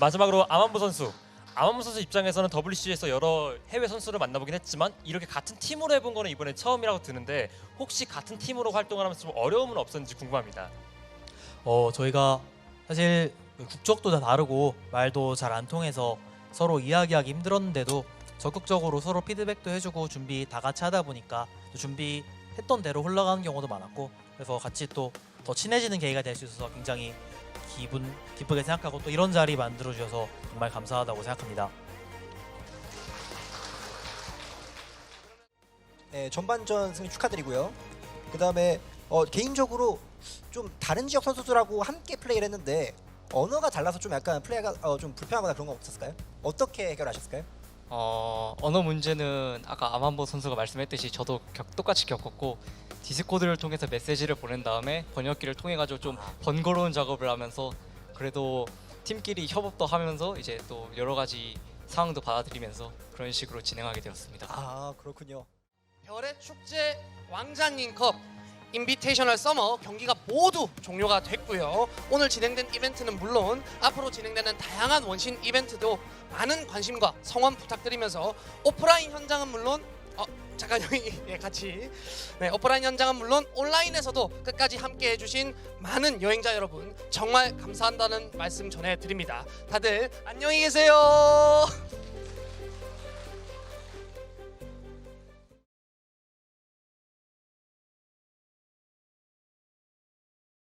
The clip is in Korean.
마지막으로 아만보 선수. 아만보 선수 입장에서는 WC에서 여러 해외 선수를 만나보긴 했지만 이렇게 같은 팀으로 해본 거는 이번에 처음이라고 드는데 혹시 같은 팀으로 활동을 하면서 좀 어려움은 없었는지 궁금합니다. 어 저희가 사실 국적도 다 다르고 말도 잘 안 통해서 서로 이야기하기 힘들었는데도 적극적으로 서로 피드백도 해주고 준비 다 같이 하다 보니까 또 준비했던 대로 흘러가는 경우도 많았고 그래서 같이 또 더 친해지는 계기가 될 수 있어서 굉장히 기분 기쁘게 생각하고 또 이런 자리 만들어 주셔서 정말 감사하다고 생각합니다. 네, 전반전 승리 축하드리고요. 그 다음에 어, 개인적으로 좀 다른 지역 선수들하고 함께 플레이를 했는데 언어가 달라서 좀 약간 플레이가 어, 좀 불편하거나 그런 거 없었을까요? 어떻게 해결하셨을까요? 어, 언어 문제는 아까 아만보 선수가 말씀했듯이 저도 겪- 똑같이 겪었고 디스코드를 통해서 메시지를 보낸 다음에 번역기를 통해 가지고 좀 번거로운 작업을 하면서 그래도 팀끼리 협업도 하면서 이제 또 여러 가지 상황도 받아들이면서 그런 식으로 진행하게 되었습니다. 아 그렇군요. 별의 축제 왕자님컵 인비테이셔널 서머 경기가 모두 종료가 됐고요. 오늘 진행된 이벤트는 물론 앞으로 진행되는 다양한 원신 이벤트도 많은 관심과 성원 부탁드리면서 오프라인 현장은 물론 어 여기 예, 같이 네 오프라인 현장은 물론 온라인에서도 끝까지 함께 해주신 많은 여행자 여러분 정말 감사한다는 말씀 전해드립니다. 다들 안녕히 계세요.